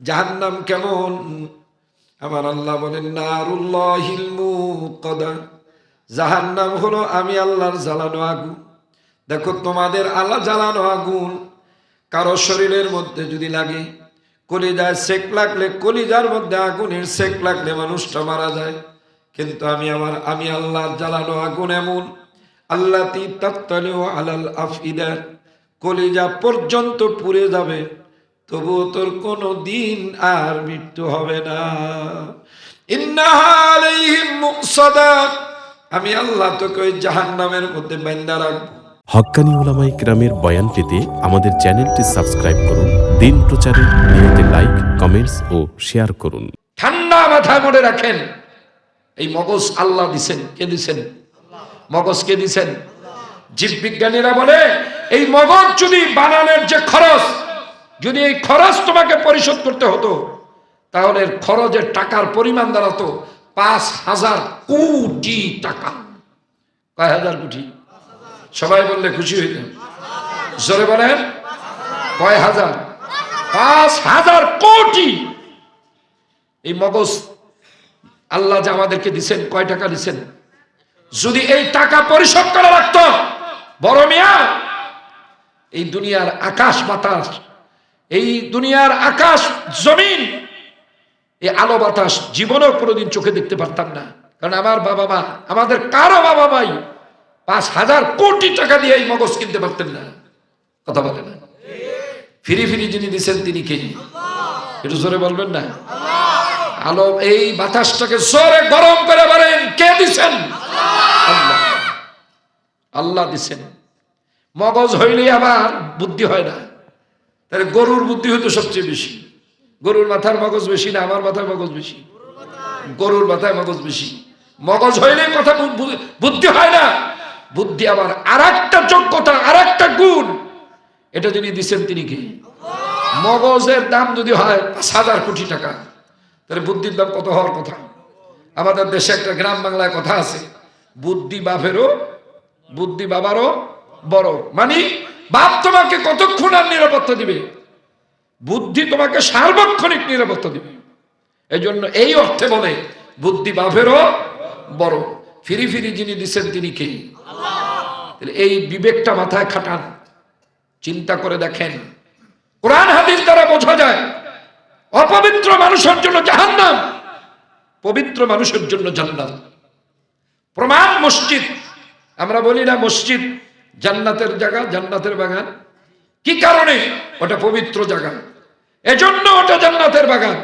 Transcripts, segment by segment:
জাহান্নাম কেমন? আমার আল্লাহ বলেন, নারুল্লাহিল মুকদা জাহান্নাম হলো আমি আল্লাহর জ্বালানো আগুন। দেখো, তোমাদের আল্লাহ জ্বালানো আগুন কারও শরীরের মধ্যে যদি লাগে, কলিজায় সেক লাগলে, কলিজার মধ্যে আগুনের সেক লাগলে মানুষটা মারা যায়। কিন্তু আমি আমার, আমি আল্লাহর জ্বালানো আগুন এমন। আল্লাহ তি তাত্তালিও আলাল আফিদার কলিজা পর্যন্ত পুড়ে যাবে। তবুও তোর কোনো দিন আর মৃত্যু হবে না। আমি আল্লাহ তোকে ওই জাহান্নামের মধ্যে বান্দা রাখব। হক্কানি ওলামাই গ্রামের বয়ান পেতে আমাদের চ্যানেলটি সাবস্ক্রাইব করুন দিন প্রচারে নিয়তে লাইক কমেন্টস ও শেয়ার করুন। ঠান্ডা মাথায় মনে রাখেন। এই মগজ আল্লাহ দিছেন। কে দিছেন? মগজ কে দিছেন? জীববিজ্ঞানীরা বলে এই মগজ যদি বানানোর যে খরচ যদি এই খরচ তোমাকে পরিশোধ করতে হতো, তাহলে খরচের টাকার পরিমাণ দাঁড়াতো পাঁচ হাজার কোটি টাকা। কয় হাজার কোটি? সবাই বললে খুশি হইতেন জোরে বলেন। কয় হাজার? পাঁচ হাজার কোটি। এই মগজ আল্লাহ যে আমাদেরকে দিছেন, কয় টাকা দিচ্ছেন যদি এই টাকা পরিশোধ করা রাখতো বড় মিয়া, এই দুনিয়ার আকাশ বাতাস এই দুনিয়ার আকাশ, জমিন, এই আলো বাতাস জীবনেও কোনোদিন চোখে দেখতে পারতাম না। কারণ আমার বাবা মা, আমাদের কারও বাবা মাই পাঁচ হাজার কোটি টাকা দিয়ে এই মগজ কিনতে পারতেন না। কথা বলে না। ফিরি ফিরি যিনি দিছেন, তিনি কে? একটু জোরে বলবেন না? আলো, এই বাতাসটাকে জোরে গরম করে বলেন, কে দিচ্ছেন আল্লাহ। আল্লাহ দিছেন। মগজ হইলে আবার বুদ্ধি হয় না। তাহলে গরুর বুদ্ধি হইতো সবচেয়ে বেশি। গরুর মাথার মগজ বেশি না আমার মাথার মগজ বেশি? গরুর মাথায় মগজ বেশি। মগজ হইলে কথা বুদ্ধি হয় না। বুদ্ধি আবার আর একটা যোগ্যতা আর একটা গুণ। এটা যিনি দিচ্ছেন তিনি কি? মগজের দাম যদি হয় পাঁচ হাজার কোটি টাকা, তাহলে বুদ্ধির দাম কত হওয়ার কথা? আমাদের দেশে একটা গ্রাম বাংলায় কথা আছে, বুদ্ধি বাপেরও, বুদ্ধি বাবারও বড়। মানে বাপ তোমাকে কতক্ষণ আর নিরাপত্তা দিবে? বুদ্ধি তোমাকে সার্বক্ষণিক নিরাপত্তা দিবে। এই জন্য এই অর্থে বলে, বুদ্ধি বাপেরও বড়। ফিরি ফিরি যিনি দিচ্ছেন তিনি কে? এই বিবেকটা মাথায় খাটান। চিন্তা করে দেখেন। কোরআন হাদিস দ্বারা বোঝা যায়, অপবিত্র মানুষের জন্য জাহান্নাম, পবিত্র মানুষের জন্য জান্নাত। প্রমাণ মসজিদ, আমরা বলি না মসজিদ জান্নাতের জায়গা, জান্নাতের বাগান। কি কারণে? ওটা পবিত্র জায়গা। এজন্য ওটা জান্নাতের বাগান।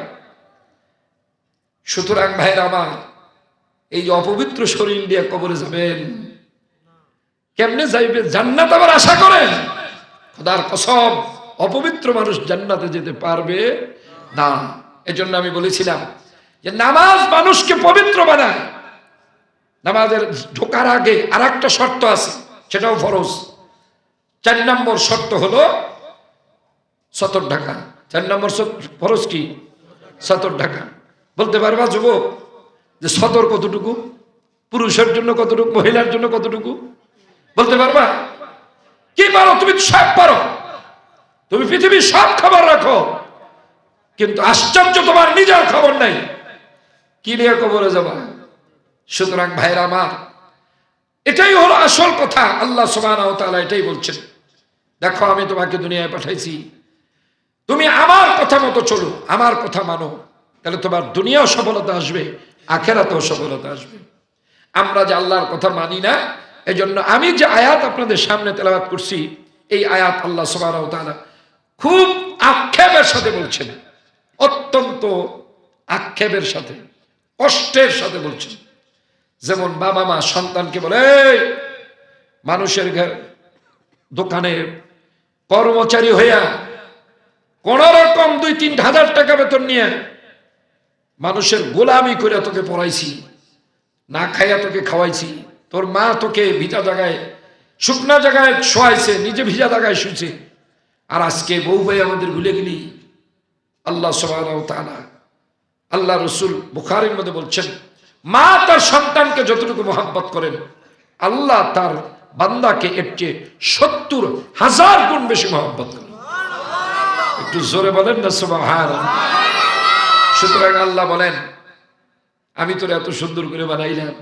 সুতরাং ভাইয়ের আমার, এই অপবিত্র শরীর দিয়ে কবরে যাবেন। কেমনে যাইবে জান্নাত আবার আশা করেন? খোদার কসম, অপবিত্র মানুষ জান্নাতে যেতে পারবে না। এজন্য আমি বলেছিলাম যে নামাজ মানুষকে পবিত্র বানায়। নামাজের ঢোকার আগে আর একটা শর্ত আছে। সেটাও ফরজ। চার নম্বর শর্ত হলো সতর ঢাকা। চার নম্বর ফরজ কি? সতর ঢাকা। বলতে পারবা যুবক, যে সতর কতটুকু? পুরুষের জন্য কতটুকু? মহিলার জন্য কতটুকু? বলতে পারবা? কি পারো? তুমি সব পারো। তুমি পৃথিবীর সব খবর রাখো। কিন্তু আশ্চর্য তোমার নিজের খবর নাই। কি নিয়ে কবরে যাবা? সুতরাং ভাইরা আমার এটাই হলো আসল কথা। আল্লাহ ওয়া এটাই বলছেন। দেখো, আমি তোমাকে দুনিয়ায় পাঠাইছি। তুমি আমার কথা মতো চলো, আমার কথা মানো। তাহলে তোমার দুনিয়াও সফলতা আসবে, আখেরাতেও সফলতা আসবে। আমরা যে আল্লাহর কথা মানি না, এজন্য আমি যে আয়াত আপনাদের সামনে তেলাওয়াত করছি, এই আয়াত আল্লাহ ওয়া খুব আক্ষেপের সাথে বলছেন। অত্যন্ত আক্ষেপের সাথে, কষ্টের সাথে বলছেন। যেমন বাবা মা সন্তানকে বলে মানুষের ঘর, দোকানে কর্মচারী হইয়া কোন রকম দুই তিন হাজার টাকা বেতন নিয়ে মানুষের গোলামি করে তোকে পড়াইছি, না খাইয়া তোকে খাওয়াইছি, তোর মা তোকে ভিজা জায়গায়, শুকনা জায়গায় শোয়াইছে, নিজে ভিজা জায়গায় শুয়েছে আর আজকে বউ ভাই আমাদের ভুলে গেলি। আল্লাহ সবাই আল্লাহ রসুল বুখারের মধ্যে বলছেন মা তার সন্তানকে যতটুকু মহাব্বত করেন, আল্লাহ তার বান্দাকে এর চেয়ে সত্তর হাজার গুণ বেশি মোহাব্বত করেন। একটু জোরে বলেন না সুবহান সুতরাং আল্লাহ বলেন, আমি তোর এত সুন্দর করে বানাইলাম।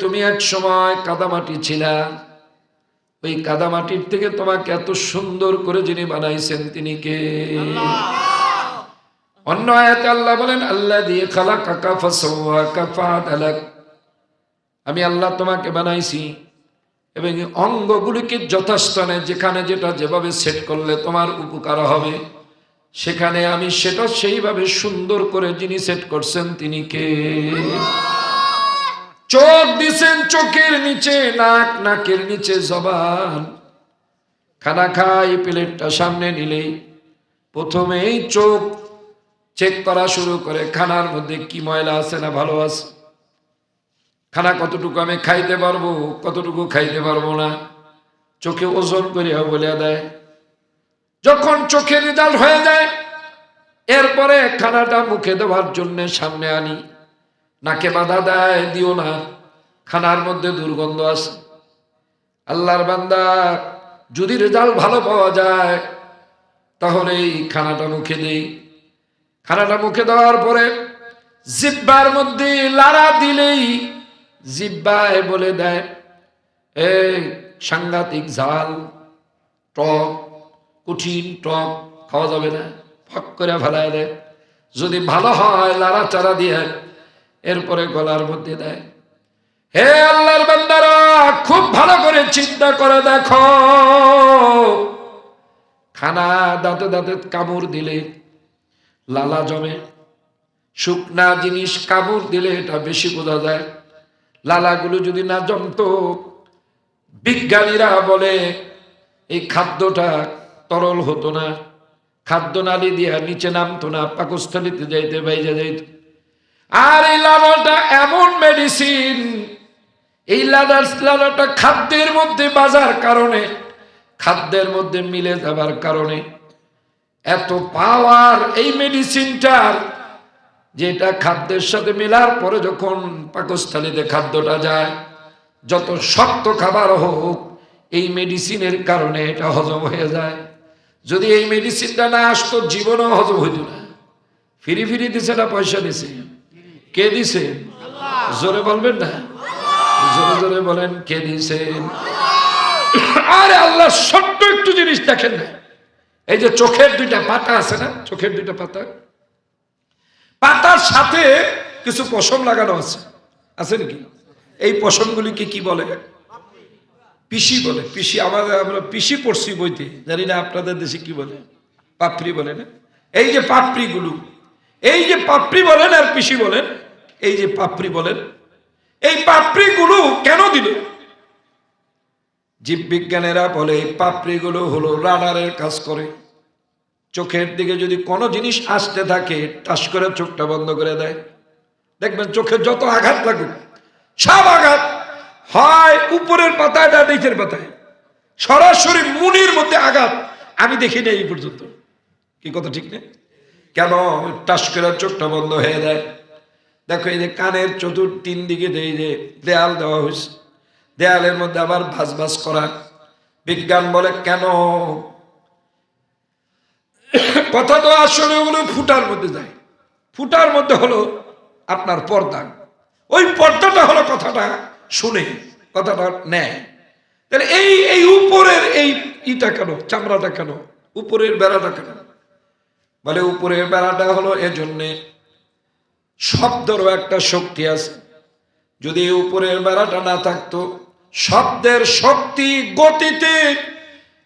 তুমি এক সময় কাদামাটি ছিলা। ওই কাদামাটির থেকে তোমাকে এত সুন্দর করে যিনি বানাইছেন তিনি কে? অন্য আয়াতে আল্লাহ বলেন আল্লাহ দিয়ে খালা কাকা ফাসওয়া কাফাদালাক আমি আল্লাহ তোমাকে বানাইছি এবং অঙ্গগুলিকে যথাস্থানে যেখানে যেটা যেভাবে সেট করলে তোমার উপকার হবে সেখানে আমি সেটা সেইভাবে সুন্দর করে যিনি সেট করছেন তিনি কে? চোখ দিছেন চোখের নিচে, নাক, নাকের নিচে জবান। খানা খাই, প্লেটটা সামনে নিলেই প্রথমেই চোখ চেক করা শুরু করে, খানার মধ্যে কি ময়লা আছে না ভালো আছে। খানা কতটুকু আমি খাইতে পারব, কতটুকু খাইতে পারব না। চোখে ওজন করিয়া বলে দেয়। যখন চোখে রেজাল্ট হয়ে যায়, এরপরে খানাটা মুখে দেওয়ার জন্য সামনে আনি। নাকে বাধা দেয়, দিও না। খানার মধ্যে দুর্গন্ধ আছে। আল্লাহর বান্দা, যদি রেজাল্ট ভালো পাওয়া যায়, তাহলে এই খানাটা মুখে দেই। খানাটা মুখে দেওয়ার পরে জিব্বার মধ্যে লাড়া দিলেই জিব্বায় বলে দেয় এ সাংঘাতিক ঝাল, টক, কঠিন টক খাওয়া যাবে না। ফক করে ফেলায় দেয়। যদি ভালো হয় লাড়া চারা দিয়ে এরপরে গলার মধ্যে দেয়, হে আল্লাহর বান্দারা, খুব ভালো করে চিন্তা করে দেখো। খানা দাঁতে দাঁতে কামড় দিলে লালা জমে, শুকনা জিনিস কামড় দিলে এটা বেশি বোঝা যায়। লালাগুলো যদি না জমতো, বিজ্ঞানীরা বলে, এই খাদ্যটা তরল হতো না খাদ্য নালি দিয়া নিচে নামতো না, পাকস্থলিতে যাইতে, বাইরে যাইত। আর এই লালাটা এমন মেডিসিন এই লালার লালাটা খাদ্যের মধ্যে বাজার কারণে, খাদ্যের মধ্যে মিলে যাবার কারণে এত পাওয়ার এই মেডিসিনটার যেটা খাদ্যের সাথে মেলার পরে যখন পাকস্থলীতে খাদ্যটা যায়, যত শক্ত খাবার হোক, এই মেডিসিনের কারণে এটা হজম হয়ে যায়। যদি এই মেডিসিনটা না আসতো, জীবনও হজম হইত না। ফিরি ফিরি দিছে না পয়সা দিছে। কে দিছে? জোরে বলবেন না? জোরে জোরে বলেন, কে দিছেন আরে আল্লাহ, ছোট্ট একটু জিনিস দেখেন না। এই যে চোখের দুইটা পাতা আছে না? চোখের দুইটা পাতা। পাতার সাথে কিছু পশম লাগানো আছে। আছে নাকি? এই পশমগুলিকে কি বলে? পিসি বলে। পিসি আমাদের, আমরা পিসি পড়ছি বইতে। জানি না আপনাদের দেশে কি বলে? পাপড়ি বলে না? এই যে পাপড়িগুলো, এই যে পাপড়ি বলেন আর পিসি বলেন এই যে পাপড়ি বলেন, এই পাপড়িগুলো কেন দিল? জীববিজ্ঞানীরা বলে, এই পাপড়িগুলো হলো রাডারের কাজ করে। চোখের দিকে যদি কোনো জিনিস আসতে থাকে, টাস করে চোখটা বন্ধ করে দেয়। দেখবেন চোখে যত আঘাত লাগুক, সব আঘাত হয় উপরের পাতায় না নিচের পাতায়। সরাসরি মুনির মধ্যে আঘাত আমি দেখি না এই পর্যন্ত। কি কথা ঠিক নেই কেন? টাস করে চোখটা বন্ধ হয়ে যায়। দেখো এই যে কানের চতুর তিন দিকে এই যে দেয়াল দেওয়া হয়েছে, দেয়ালের মধ্যে আবার ভাস ভাস করা। বিজ্ঞান বলে, কেন? কথা তো আসলে ওগুলো ফুটার মধ্যে যায়। ফুটার মধ্যে হলো আপনার পর্দা। ওই পর্দাটা হলো কথাটা শুনে, কথাটা নেয়। তাহলে এই এই উপরের এই ইটা কেন, চামড়াটা কেন, উপরের বেড়াটা কেন? বলে উপরের বেড়াটা হলো এজন্যে শব্দেরও একটা শক্তি আছে। যদি উপরের বেড়াটা না থাকতো শব্দের শক্তি গতিতে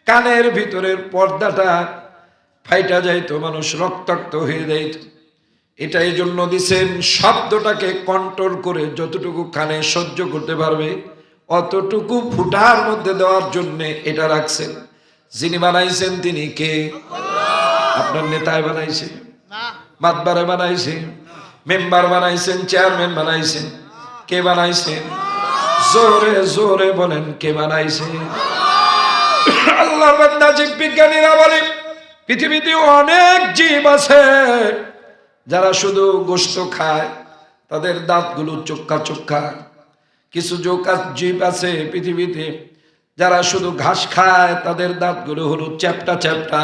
কানের ভিতরের পর্দাটা ফাইটা যাইতো মানুষ রক্তাক্ত হয়ে যাইত। এটা এই জন্য দিছেন শব্দটাকে কন্ট্রোল করে যতটুকু কানে সহ্য করতে পারবে অতটুকু ফুটার মধ্যে দেওয়ার জন্য এটা রাখছেন। যিনি বানাইছেন তিনি কে? আপনার নেতায় বানাইছে মাতবারে বানাইছে। মেম্বার বানাইছেন চেয়ারম্যান বানাইছেন কে বানাইছেন জোরে জোরে বলেন কে বানাইছে আল্লাহ জীব বিজ্ঞানীরা বলে পৃথিবীতে অনেক জীব আছে যারা শুধু গোস্ত খায় তাদের দাঁতগুলো চোখা চোখা কিছু জোকা জীব আছে পৃথিবীতে যারা শুধু ঘাস খায় তাদের দাঁতগুলো হলো চ্যাপটা চ্যাপটা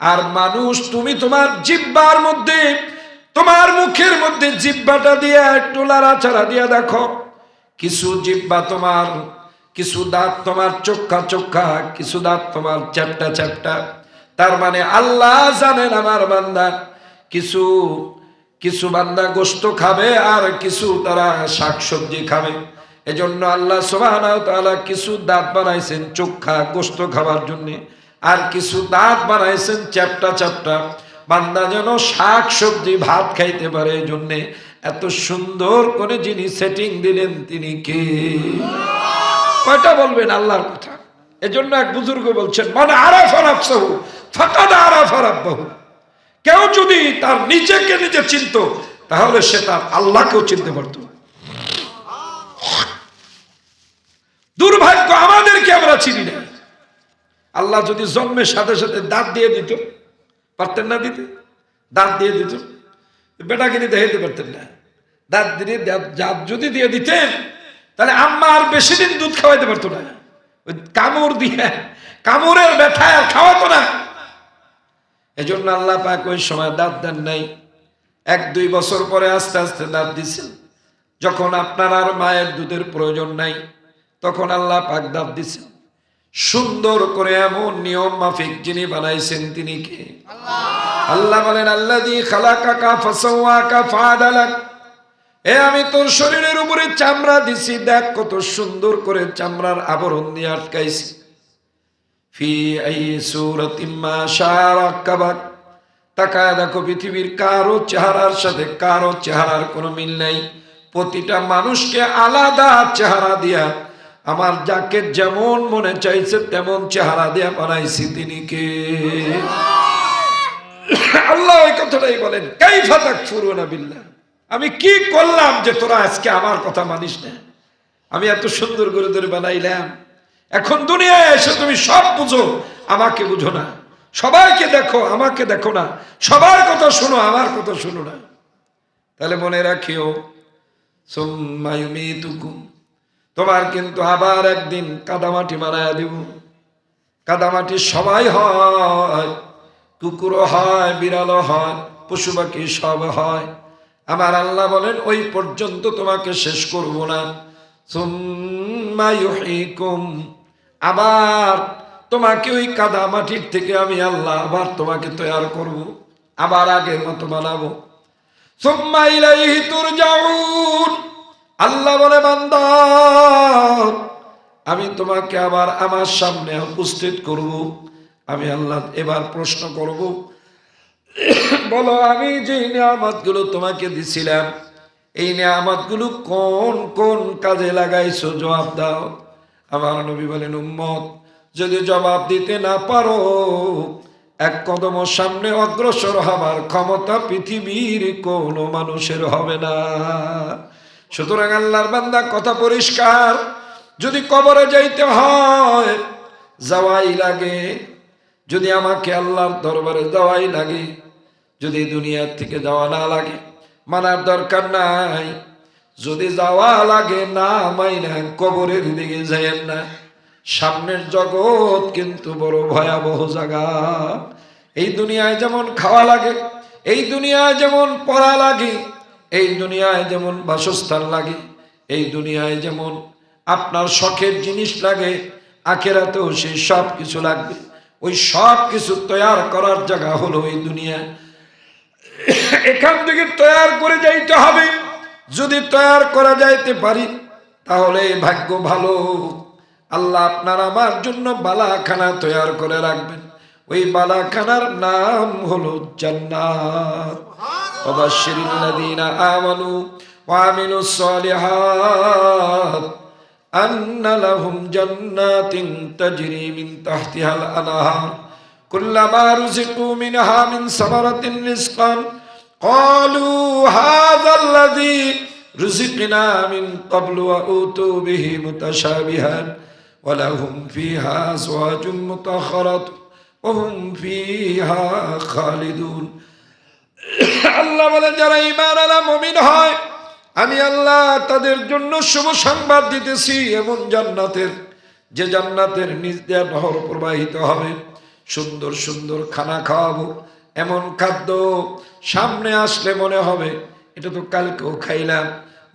আর মানুষ তুমি তোমার জিব্বার মধ্যে তোমার মুখের মধ্যে জিব্বাটা দিয়ে একটু লাড়াচাড়া দিয়ে দেখো। কিছু জিব্বা তোমার, কিছু দাঁত তোমার চোখা চোখা, কিছু দাঁত তোমার চ্যাপটা চ্যাপটা। তার মানে আল্লাহ জানেন আমার বান্দা। কিছু কিছু বান্দা গোস্ত খাবে আর কিছু তারা শাকসবজি খাবে। এজন্য আল্লাহ তাআলা কিছু দাঁত বানাইছেন চোখা গোস্ত খাবার জন্য, আর কিছু দাঁত বানাইছেন চ্যাপটা চ্যাপটা। বান্দা যেন শাক সবজি ভাত খাইতে পারে, এই জন্য এত সুন্দর করে যিনি সেটিং দিলেন তিনি কে? কয়টা বলবেন আল্লাহর কথা? এজন্য এক বুজুর্গ বলছেন মানে আরাফা নাফসাহু, ফাকাদ আরাফা রাব্বাহু। কেউ যদি তার নিজেকে নিজে চিনত, তাহলে সে তার আল্লাহকেও চিনতে পারত। দুর্ভাগ্য আমাদেরকে আমরা চিনি না। আল্লাহ যদি জন্মের সাথে সাথে দাঁত দিয়ে দিত পারতেন না দিতে। দাঁত দিয়ে দিত। বেটাকে দিতে পারতেন না। দাঁত দিয়ে দাঁত- যদি দিয়ে দিতেন, তাহলে আম্মা আর বেশি দিন দুধ খাওয়াইতে পারতো না। ওই কামড় দিয়ে, কামড়ের ব্যথায় আর খাওয়াতো না। এজন্য আল্লাহ পাক ওই সময় দাঁত দেন নাই। এক, দুই বছর পরে আস্তে আস্তে দাঁত দিছেন। যখন আপনার আর মায়ের দুধের প্রয়োজন নাই, তখন আল্লাহ পাক দাঁত দিছেন। সুন্দর করে এমন নিয়ম মাফিক যিনি বানাইছেন তিনি কে? আল্লাহ। বলেন আল্লাহ দি খালাকা ফাসাওয়াকা ফাদালাক এ আমি তোর শরীরের উপরে চামড়া দিছি দেখ কত সুন্দর করে চামড়ার আবরণ দিয়ে আটকাইছি। ফি আই সুরাতিম মা শারাকাবাক তাকায় দেখো পৃথিবীর কারও চেহারার সাথে কারও চেহারার কোনো মিল নাই। প্রতিটা মানুষকে আলাদা চেহারা দিয়া আমার যাকে যেমন মনে চাইছে তেমন চেহারা দিয়া বানাইছি তিনি কে আল্লাহ ওই কথাটাই বলেন কাইফা তাকফুরুনা বিল্লাহ? আমি কি করলাম যে তোরা আজকে আমার কথা মানিস না? আমি এত সুন্দর করে ধরে বানাইলাম। এখন দুনিয়ায় এসে তুমি সব বুঝো আমাকে বুঝো না। সবাইকে দেখো আমাকে দেখো না। সবার কথা শোনো আমার কথা শোনো না। তাহলে মনে রাখিও সুম্মা ইউমিতুকুম তোমার কিন্তু আবার একদিন কাদামাটি মারায়া দিব। কাদামাটি সবাই হয় কুকুরও হয়, বিড়ালও হয়, পশু পাখি সব হয়। আমার আল্লাহ বলেন, ওই পর্যন্ত তোমাকে শেষ করব না। আবার তোমাকে ওই কাদা মাটির থেকে আমি আল্লাহ আবার তোমাকে তৈয়ার করব, আবার আগের মতো বানাবো। সুম্মা ইলাইহি যাউন আল্লাহ বলে, বান্দা আমি তোমাকে আবার আমার সামনে উপস্থিত করব। আমি আল্লাহ এবার প্রশ্ন করব। বলো, আমি যে নিয়ামতগুলো তোমাকে দিছিলাম, এই নিয়ামতগুলো কোন কোন কাজে লাগাইছো? জবাব দাও। আমার নবী বলেন, উম্মত, যদি জবাব দিতে না পারো, এক কদম সামনে অগ্রসর হবার ক্ষমতা পৃথিবীর কোনো মানুষের হবে না। সুতরাং আল্লাহর বান্দা, কথা পরিষ্কার। যদি কবরে যাইতে হয়, যাওয়াই লাগে। যদি আমাকে আল্লাহর দরবারে যাওয়াই লাগে, যদি দুনিয়ার থেকে যাওয়া না লাগে, মানার দরকার নাই। যদি যাওয়া লাগে না, মাইনা কবরের দিকে যাইয়েন না। সামনের জগৎ কিন্তু বড় ভয়াবহ জায়গা। এই দুনিয়ায় যেমন খাওয়া লাগে, এই দুনিয়ায় যেমন পড়া লাগে, এই দুনিয়ায় যেমন বাসস্থান লাগে, এই দুনিয়ায় যেমন আপনার শখের জিনিস লাগে, আখেরাতেও সেই সব কিছু লাগবে। ওই সব কিছু তৈয়ার করার জায়গা হলো এই দুনিয়া। এখান থেকে তৈয়ার করে যাইতে হবে। যদি তৈয়ার করা যাইতে পারি, তাহলে ভাগ্য ভালো। আল্লাহ আপনার আমার জন্য বালাখানা তৈয়ার করে রাখবেন। ওই বালাখানার নাম হলো জান্নাত। ওয়াবাশশিরিল্লাযীনা আমানু ওয়া আমিলুস সালিহাত। أن لهم جنات تجري من تحتها الأنهار كلما رزقوا منها من ثمرة رزقا قالوا هذا الذي رزقنا من قبل وأوتوا به متشابها ولهم فيها أزواج مطهرة وهم فيها خالدون الله ولا جرى إيمان لهم من هاي আমি আল্লাহ তাদের জন্য শুভ সংবাদ দিতেছি, এমন জান্নাতের, যে জান্নাতের নিজ দেয়া নহর প্রবাহিত হবে। সুন্দর সুন্দর খানা খাওয়াবো, এমন খাদ্য সামনে আসলে মনে হবে, এটা তো কালকেও খাইলাম।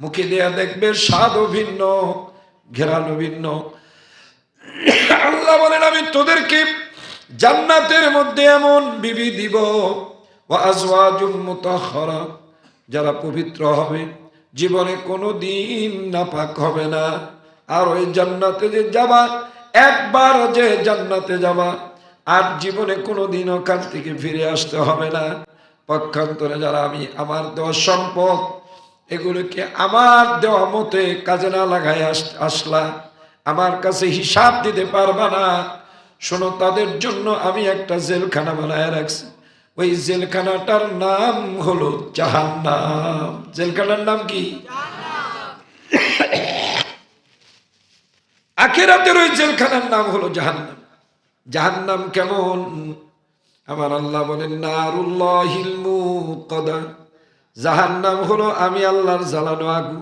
মুখে দেয়া দেখবে স্বাদও ভিন্ন, ঘেরানো ভিন্ন। আল্লাহ বলেন, আমি তোদেরকে জান্নাতের মধ্যে এমন বিবি দিব ও আজওয়াজুম মুতাহহারা যারা পবিত্র হবে। জীবনে কোনো দিন নাপাক হবে না। আর ওই জান্নাতে যে যাবা, একবার যে জান্নাতে যাবা, আর জীবনে কোনো দিন ওখান থেকে ফিরে আসতে হবে না। পক্ষান্তরে যারা আমি, আমার দেওয়া সম্পদ, এগুলোকে আমার দেওয়া মতে কাজে না লাগাই আস- আসলা, আমার কাছে হিসাব দিতে পারবা না। শোনো, তাদের জন্য আমি একটা জেলখানা বানায় রাখছি। ওই জেলখানাটার নাম হলো জাহান্নাম। জেলখানার নাম কি? আখেরাতের ওই জেলখানার নাম হলো জাহান্নাম। জাহান্নাম কেমন? আমার আল্লাহ বলেন নারুল্লাহিল মুকদা জাহান্নাম হলো আমি আল্লাহর জ্বালানো আগুন।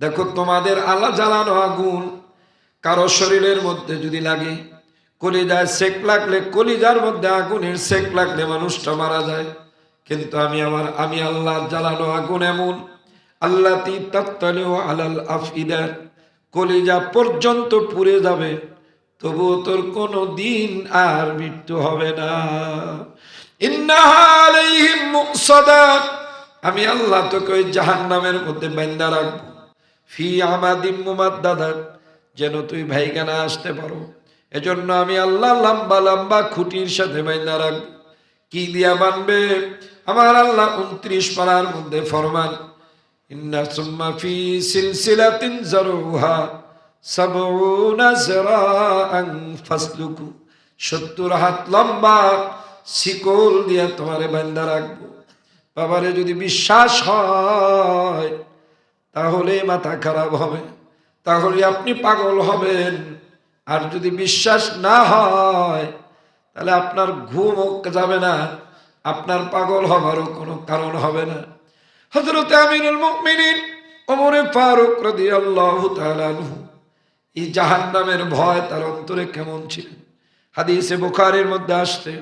দেখো তোমাদের আল্লাহ জ্বালানো আগুন কারও শরীরের মধ্যে যদি লাগে কলিজায় সেক লাগলে, কলিজার মধ্যে আগুনের সেক লাগলে মানুষটা মারা যায়। কিন্তু আমি আমার, আমি আল্লাহর জ্বালানো আগুন এমন। আল্লাহ তি তত্তলেও আলাল আফিদার কলিজা পর্যন্ত পুড়ে যাবে, তবুও তোর কোনো দিন আর মৃত্যু হবে না। আমি আল্লাহ তোকে ওই জাহান্নামের মধ্যে বান্দা রাখব। ফি আমাদিম মুমাদ্দাদা যেন তুই ভাইখানা আসতে পারো। এজন্য আমি আল্লাহ লম্বা লম্বা খুঁটির সাথে বাইন্দা রাখব কি দিয়া বানবে? আমার আল্লাহ উনত্রিশ পাড়ার মধ্যে ফরমান, ইন্না সুম্মা ফি সিলসিলাতিন জারুহা সাবউনা জিরাআন ফাসলুকু। সত্তর হাত লম্বা শিকল দিয়া তোমারে বান্দা রাখব। বাবারে, যদি বিশ্বাস হয়, তাহলে মাথা খারাপ হবে, তাহলে আপনি পাগল হবেন। আর যদি বিশ্বাস না হয়, তাহলে আপনার ঘুম যাবে না, আপনার পাগল হবারও কোনো কারণ হবে না। হজরত আমিনুল মুমিনিন ওমরে ফারুক তাআলা আনহু, এই জাহান্নামের ভয় তার অন্তরে কেমন ছিল? হাদিসে বুখারীর মধ্যে আসতে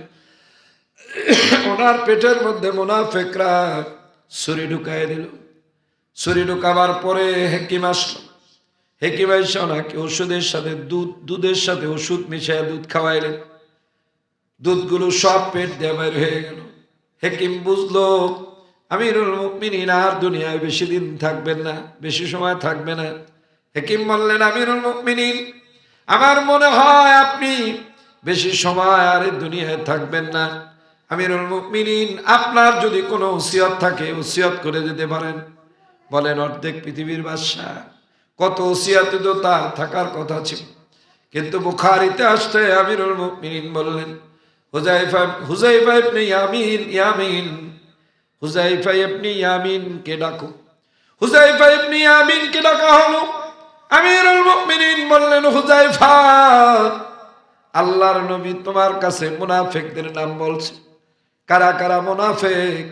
ওনার পেটের মধ্যে মোনাফেকরা ছুরি ঢুকায় দিল। ছুরি ঢুকাবার পরে হেকিম আসলো। হেকিম এসে ওনাকে ওষুধের সাথে দুধ, দুধের সাথে ওষুধ মিশিয়ে দুধ খাওয়াইলেন। দুধগুলো সব পেট দিয়ে হয়ে গেল। হেকিম বুঝলো, আমিরুল মুমিনিন আর দুনিয়ায় বেশি দিন থাকবেন না, বেশি সময় থাকবে না। হেকিম বললেন, আমিরুল মুমিনিন, আমার মনে হয় আপনি বেশি সময় আর দুনিয়ায় থাকবেন না। আমিরুল মুমিনিন, আপনার যদি কোনো উসিয়ত থাকে উসিয়ত করে যেতে পারেন। বলেন, অর্ধেক পৃথিবীর বাদশাহ। কত উসিয়াতে তো তার থাকার কথা ছিল। কিন্তু বুখারিতে আসতে আমিরুল মুমিনিন বললেন, হুজাইফা হুজাইফা ইবনে ইয়ামিন ইয়ামিন, হুজাইফা ইবনে ইয়ামিন কে ডাকো? হুজাইফা ইবনে ইয়ামিন কে ডাকা হলো? আমিরুল মুমিনিন বললেন, হুজাইফা, আল্লাহর নবী তোমার কাছে মুনাফেকদের নাম বলছে। কারা কারা মুনাফেক?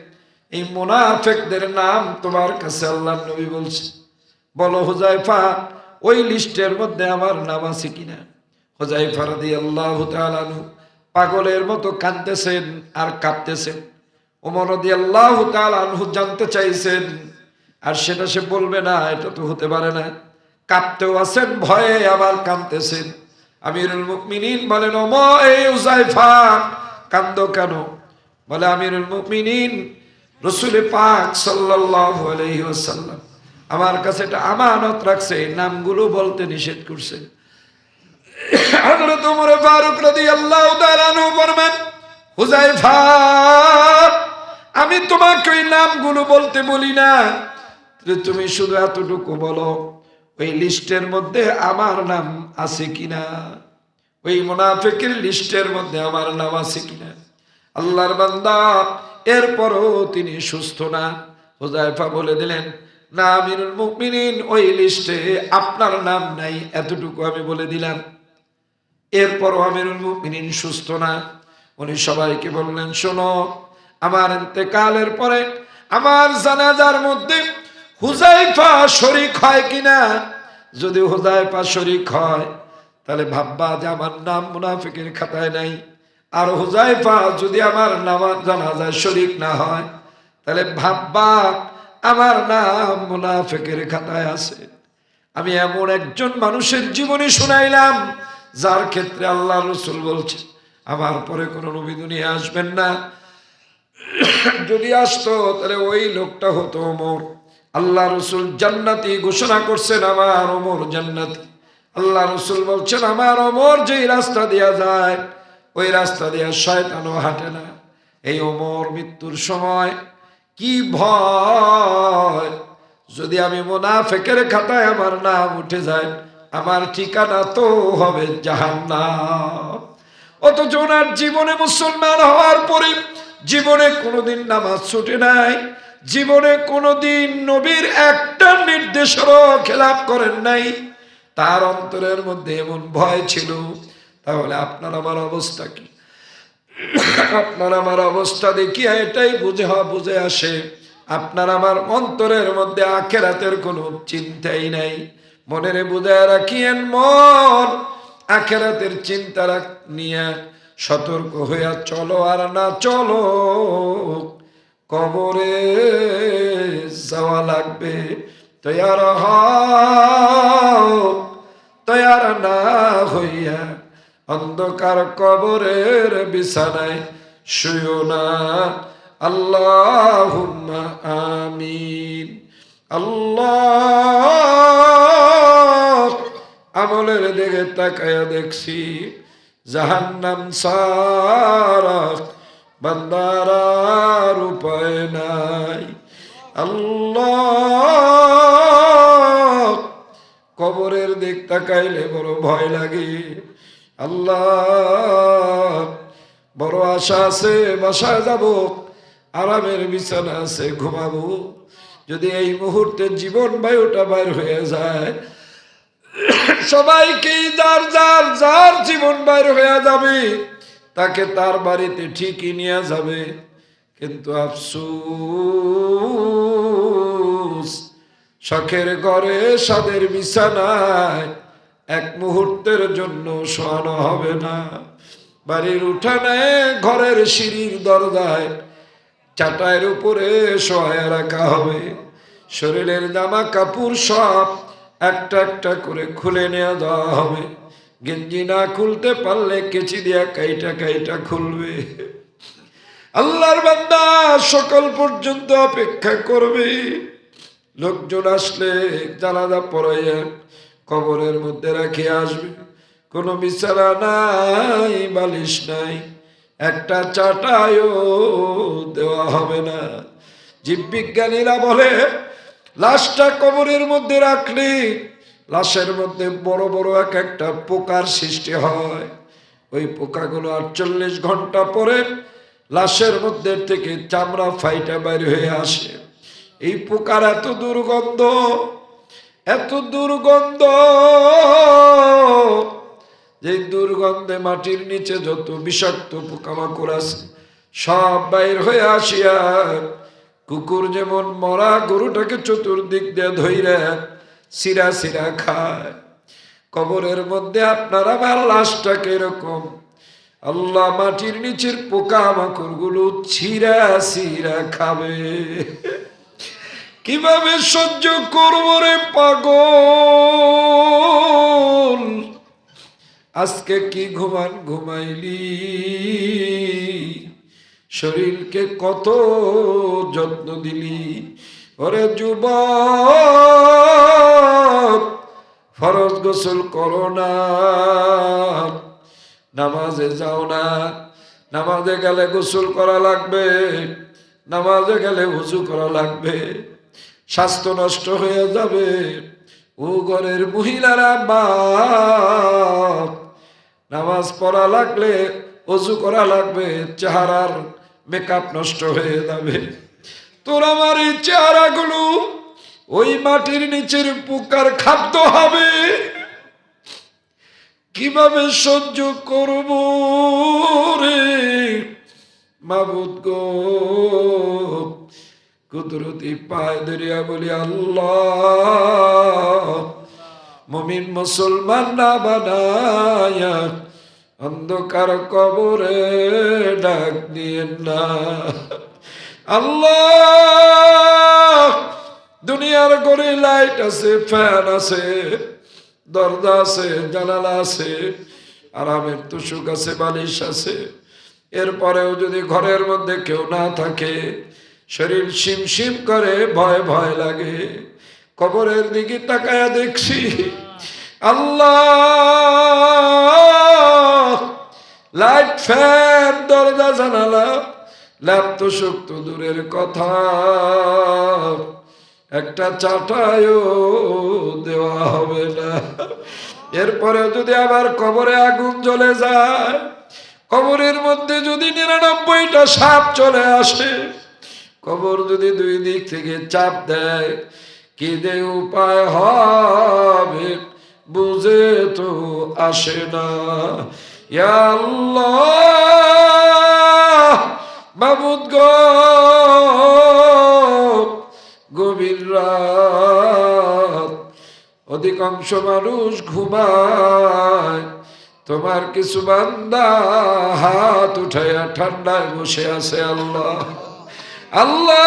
এই মুনাফেকদের নাম তোমার কাছে আল্লাহর নবী বলছে। বলো হুজাইফা, ওই লিস্টের মধ্যে আমার নাম আছে কিনা? হুজাইফা তাআলা আনহু পাগলের মতো কাঁদতেছেন আর কাঁদতেছেন। ওমর রাদিয়াল্লাহু তাআলা আনহু জানতে চাইছেন, আর সেটা সে বলবে না, এটা তো হতে পারে না। কাঁদতেও আছেন, ভয়ে আবার কাঁদতেছেন। আমিরুল মুমিনিন বলেন, ওম কান্দো কেন? বলে, আমিরুল মুমিনিন, রসুল পাক সাল্লাল্লাহু আলাইহি ওয়াসাল্লাম আমার কাছে এটা আমানত রাখছে, নামগুলো বলতে নিষেধ করছে। আমি তোমাকে ওই নামগুলো বলতে বলি না। তুমি শুধু এতটুকু বলো, ওই লিস্টের মধ্যে আমার নাম আছে কিনা? ওই মুনাফিকের লিস্টের মধ্যে আমার নাম আছে কিনা? আল্লাহর বান্দা, এরপরও তিনি সুস্থ না। হুজাইফা বলে দিলেন না আমিরুল মুমিনিন ওই লিস্টে আপনার নাম নাই, এতটুকু আমি বলে দিলাম। এরপরও আমিরুল মুমিনিন সুস্থ না। উনি সবাইকে বললেন, শোনো, আমার ইন্তেকালের পরে আমার জানাজার মধ্যে হুজাইফা শরিক হয় কিনা? যদি হুজাইফা শরিক হয়, তাহলে ভাববা যে আমার নাম মুনাফিকের খাতায় নাই। আর হুজাইফা যদি আমার নামাজ জানাজায় শরিক না হয়, তাহলে ভাববা আমার নাম মুনাফিকের খাতায় আছে। আমি এমন একজন মানুষের জীবনী শুনাইলাম, যার ক্ষেত্রে আল্লাহ রসুল বলছে, আমার পরে কোনো নবী দুনিয়া আসবেন না। যদি আসতো, তাহলে ওই লোকটা হতো ওমর। আল্লাহ রসুল জান্নাতি ঘোষণা করছেন, আমার ওমর জান্নাতি। আল্লাহ রসুল বলছেন, আমার ওমর যেই রাস্তা দিয়া যায়, ওই রাস্তা দিয়া শয়তানও হাঁটে না। এই ওমর মৃত্যুর সময় কি ভয়? যদি আমি মোনাফেকের খাতায় আমার নাম উঠে যায়, আমার ঠিকানা তো হবে জাহান্নাম। অথচ ওনার জীবনে মুসলমান হওয়ার পরে জীবনে কোনোদিন নামাজ ছুটে নাই, জীবনে কোনোদিন নবীর একটা নির্দেশেরও খেলাপ করেন নাই। তার অন্তরের মধ্যে এমন ভয় ছিল, তাহলে আপনার আমার অবস্থা কি? আপনার আমার অবস্থা দেখিয়া এটাই বুঝে হওয়া বুঝে আসে। আপনার আমার অন্তরের মধ্যে আখেরাতের কোনো চিন্তাই নাই। মনের বুঝে রাখিয়েন মন, আখেরাতের চিন্তা রাখ, নিয়ে সতর্ক হইয়া চলো আর না চলো। কবরে যাওয়া লাগবে, তৈয়ার হও, তৈয়ার না হইয়া অন্ধকার কবরের বিছানায় শুয়ো না। আল্লাহ আমিন। আল্লাহ আমলের দিকে তাকায়া দেখছি, জাহান্নাম সারা বান্দারার উপায় নাই। আল্লাহ কবরের দিক তাকাইলে বড় ভয় লাগে। আল্লাহ, বড় আশা আছে, বাসায় যাব, আরামের বিছানা আছে, ঘুমাবো। যদি এই মুহূর্তে জীবন বায়ুটা বাইর হয়ে যায় সবাইকেই যার যার যার জীবন বাইর হয়ে যাবে, তাকে তার বাড়িতে ঠিকই নিয়ে যাবে। কিন্তু আফসুস, শখের ঘরে সাদের বিছানায় এক মুহূর্তের জন্য শোয়ানো হবে না। বাড়ির উঠানে, ঘরের সিঁড়ির দরজায় চাটাইয়ের উপরে শোয়া রাখা হবে। শরীরের জামা কাপড় সব একটা একটা করে খুলে নেওয়া দেওয়া হবে। গেঞ্জি না খুলতে পারলে কেচি দিয়া কাইটা কাইটা খুলবে। আল্লাহর বান্দা সকল পর্যন্ত অপেক্ষা করবে। লোকজন আসলে জানাজা পড়াইয়া কবরের মধ্যে রেখে আসবে। কোনো বিছানা নাই, বালিশ নাই, একটা চাটায়ও দেওয়া হবে না। জীববিজ্ঞানীরা বলে, লাশটা কবরের মধ্যে রাখলে, লাশের মধ্যে বড় বড় এক একটা পোকার সৃষ্টি হয়। ওই পোকাগুলো আটচল্লিশ ঘণ্টা পরে লাশের মধ্যে থেকে চামড়া ফাইটা বাইর হয়ে আসে। এই পোকার এত দুর্গন্ধ এত দুর্গন্ধ। যে দুর্গন্ধে মাটির নিচে যত বিষাক্ত পোকামাকড় আছে, সব বাইর হয়ে আসিয়া কুকুর যেমন মরা গরুটাকে চতুর্দিক দিয়ে ধইরা সিরা সিরা খায়। কবরের মধ্যে আপনার আমার লাশটাকে এরকম আল্লাহ মাটির নিচের পোকা মাকড়গুলো ছিঁড়া ছিঁড়া খাবে। কীভাবে সহ্য করব রে পাগল? আজকে কি ঘুমান ঘুমাইলি? শরীরকে কত যত্ন দিলি? ওরে যুবক, ফরজ গোসল করো না। নামাজে যাও না। নামাজে গেলে গোসল করা লাগবে। নামাজে গেলে উঁচু করা লাগবে। স্বাস্থ্য নষ্ট হয়ে যাবে। ও ঘরের মহিলারা বাপ নামাজ পড়া লাগলে, অজু করা লাগবে, চেহারার মেকআপ নষ্ট হয়ে যাবে। তোর আমার এই চেহারাগুলো ওই মাটির নিচের পোকার খাদ্য হবে। কীভাবে সহ্য করব রে মাবুদ গো? কুদরতি পায় দরিয়া বলি, আল্লাহ, মমিন মুসলমান না বানায়া অন্ধকার কবরে ডাক দিয়েন না। আল্লাহ, দুনিয়ার গড়ে লাইট আছে, ফ্যান আছে, দরজা আছে, জানালা আছে, আরামের তুষুক আছে, বালিশ আছে। এরপরেও যদি ঘরের মধ্যে কেউ না থাকে শরীর শিম শিম করে, ভয় ভয় লাগে। কবরের দিকে তাকায়া দেখছি, আল্লাহ! লাইট ফ্যান, দরজা, জানালা, ল্যাপ শক্ত দূরের কথা। একটা চাটায়ও দেওয়া হবে না। এরপরে যদি আবার কবরে আগুন জ্বলে যায়, কবরের মধ্যে যদি নিরানব্বইটা সাপ চলে আসে কবর যদি দুই দিক থেকে চাপ দেয়, কি দে উপায় হবে? বুঝে তো আসে না। গো, গভীর রাত। অধিকাংশ মানুষ ঘুমায়, তোমার কিছু বান্দা হাত উঠাইয়া ঠান্ডায় বসে আছে আল্লাহ। আল্লাহ,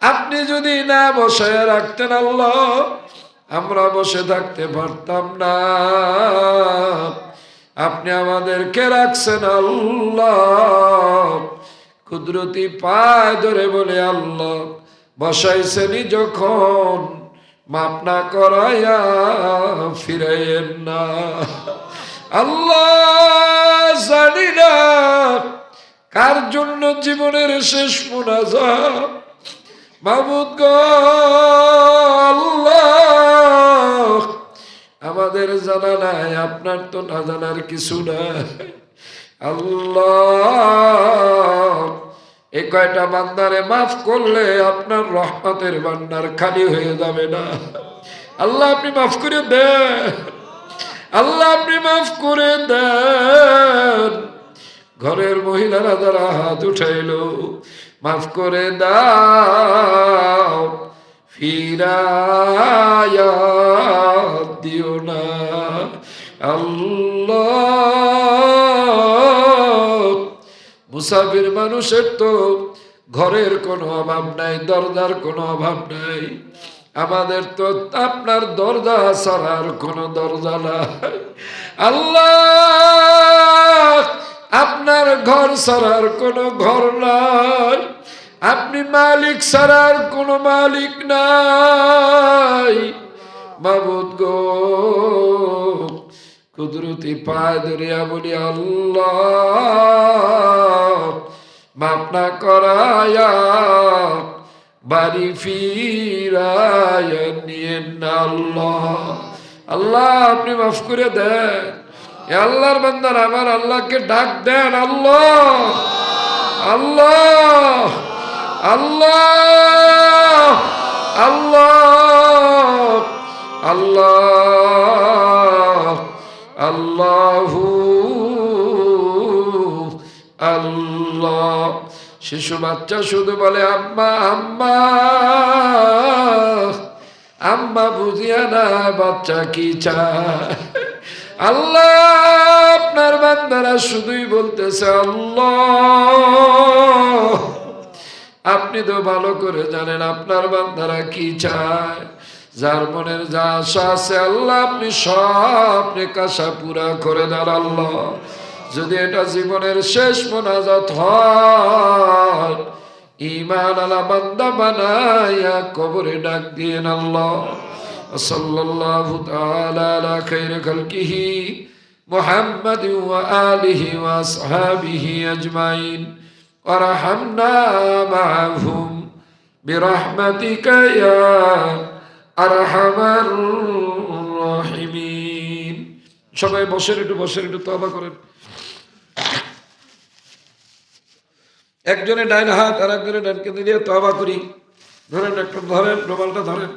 আপনি যদি না বসায় রাখতেন আল্লাহ, আমরা বসে থাকতে পারতাম না। আপনি আমাদেরকে রাখছেন আল্লাহ। কুদরতি পায় ধরে বলে আল্লাহ, বসাইছেনি যখন, মাপ না করাইয়া ফিরাইয়েন না। আল্লাহ জানি না কার জন্য জীবনের শেষ মোনাজাত? মাহমুদ আমাদের জানা নাই, আপনার তো না জানার কিছু নাই। আল্লাহ। এ কয়টা বান্দারে মাফ করলে আপনার রহমতের বান্দার খালি হয়ে যাবে না। আল্লাহ, আপনি মাফ করে দেন। আল্লাহ, আপনি মাফ করে দেন। ঘরের মহিলারা যারা হাত উঠাইল, মাফ করে দাও, ফিরায়া দিও না। আল্লাহ, মুসাফির মানুষের তো ঘরের কোনো অভাব নাই, দরজার কোনো অভাব নাই। আমাদের তো আপনার দরজা ছাড়ার কোনো দরজা নাই। আল্লাহ আপনার ঘর ছাড়ার কোনো ঘর নাই। আপনি মালিক ছাড়ার কোনো মালিক নাই। মাবুদ গো, কুদরতি পায় দরিয়া বলি, আল্লাহ মাপনা করায়া বাড়ি ফিরায় নিয়ে আল্লাহ। আল্লাহ, আপনি মাফ করে দেন। আল্লাহর বান্দার, আমার আল্লাহকে ডাক দেন, আল্লাহ! আল্লাহ! আল্লাহ! আল্লাহ! আল্লাহ! আল্লাহু! আল্লাহ! শিশু বাচ্চা শুধু বলে, আম্মা আম্মা! আম্মা বুঝিয়া না, বাচ্চা কি চায়? আল্লাহ, আপনার বান্দারা শুধুই বলতেছে, আল্লাহ, আপনি তো ভালো করে জানেন আপনার বান্দারা কি চায়। যার মনের যা আশা আছে, আল্লাহ, আপনি সব কাশা পুরা করে দেন, আল্লাহ। যদি এটা জীবনের শেষ মোনাজাত হয় ইমান আলা বান্দা বানাইয়া কবরে ডাক দিয়ে, আল্লাহ। صلى الله تعالى على خير خلقه محمد وآله وأصحابه أجمعين ورحمنا معهم برحمتك يا أرحم الراحمين সবাই বসের একটু বসের একটু তবা করেন একজনে ডাইন হাত আর একজনে ডানকে দিয়ে তবা করি ধরেন একটা ধরেন রুমালটা ধরেন